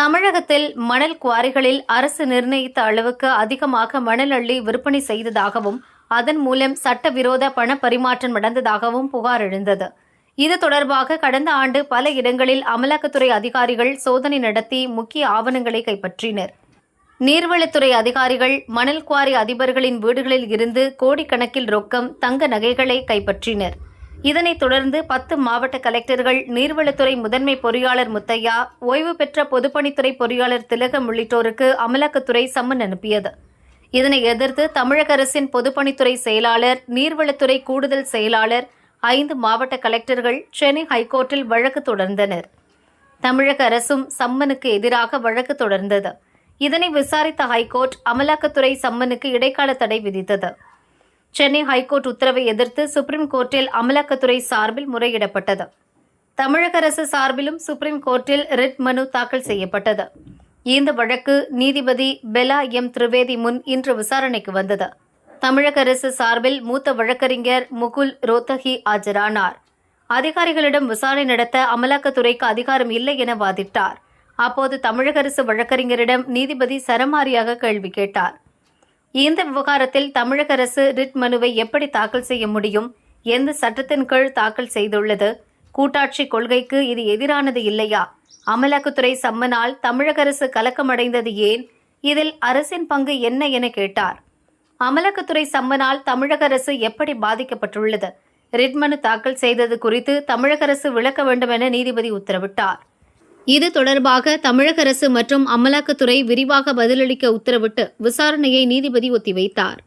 தமிழகத்தில் மணல் குவாரிகளில் அரசு நிர்ணயித்த அளவுக்கு அதிகமாக மணல் அள்ளி விற்பனை செய்ததாகவும் அதன் மூலம் சட்டவிரோத பண பரிமாற்றம் நடந்ததாகவும் புகார் எழுந்தது. இது தொடர்பாக கடந்த ஆண்டு பல இடங்களில் அமலாக்கத்துறை அதிகாரிகள் சோதனை நடத்தி முக்கிய ஆவணங்களை கைப்பற்றினர். நீர்வளத்துறை அதிகாரிகள் மணல் குவாரி அதிபர்களின் வீடுகளில் இருந்து கோடிக்கணக்கில் ரொக்கம் தங்க நகைகளை கைப்பற்றினர். இதனைத் தொடர்ந்து பத்து மாவட்ட கலெக்டர்கள் நீர்வளத்துறை முதன்மை பொறியாளர் முத்தையா ஓய்வு பெற்ற பொதுப்பணித்துறை பொறியாளர் திலகம் உள்ளிட்டோருக்கு அமலாக்கத்துறை சம்மன் அனுப்பியது. இதனை எதிர்த்து தமிழக அரசின் பொதுப்பணித்துறை செயலாளர் நீர்வளத்துறை கூடுதல் செயலாளர் ஐந்து மாவட்ட கலெக்டர்கள் சென்னை ஹைகோர்ட்டில் வழக்கு தொடர்ந்தனர். தமிழக அரசும் சம்மனுக்கு எதிராக வழக்கு தொடர்ந்தது. இதனை விசாரித்த ஹைகோர்ட் அமலாக்கத்துறை சம்மனுக்கு இடைக்கால தடை விதித்தது. சென்னை ஹைகோர்ட் உத்தரவை எதிர்த்து சுப்ரீம் கோர்ட்டில் அமலாக்கத்துறை சார்பில் முறையிடப்பட்டது. தமிழக அரசு சார்பிலும் சுப்ரீம் கோர்ட்டில் ரிட் மனு தாக்கல் செய்யப்பட்டது. இந்த வழக்கு நீதிபதி பெலா எம் திரிவேதி முன் இன்று விசாரணைக்கு வந்தது. தமிழக அரசு சார்பில் மூத்த வழக்கறிஞர் முகுல் ரோத்தகி ஆஜரானார். அதிகாரிகளிடம் விசாரணை நடத்த அமலாக்கத்துறைக்கு அதிகாரம் இல்லை என வாதிட்டார். அப்போது தமிழக அரசு வழக்கறிஞரிடம் நீதிபதி சரமாரியாக கேள்வி கேட்டார். இந்த விவகாரத்தில் தமிழக அரசு ரிட் மனுவை எப்படி தாக்கல் செய்ய முடியும்? எந்த சட்டத்தின் கீழ் தாக்கல் செய்துள்ளது? கூட்டாட்சி கொள்கைக்கு இது எதிரானது இல்லையா? அமலாக்கத்துறை சம்மனால் தமிழக அரசு கலக்கமடைந்தது ஏன்? இதில் அரசின் பங்கு என்ன என கேட்டார். அமலாக்கத்துறை சம்மனால் தமிழக அரசு எப்படி பாதிக்கப்பட்டுள்ளது? ரிட் மனு தாக்கல் செய்தது குறித்து தமிழக அரசு விளக்க வேண்டும் என நீதிபதி உத்தரவிட்டார். இது தொடர்பாக தமிழக அரசு மற்றும் அமலாக்கத்துறை விரிவாக பதிலளிக்க உத்தரவிட்டு விசாரணையை நீதிபதி ஒத்திவைத்தார்.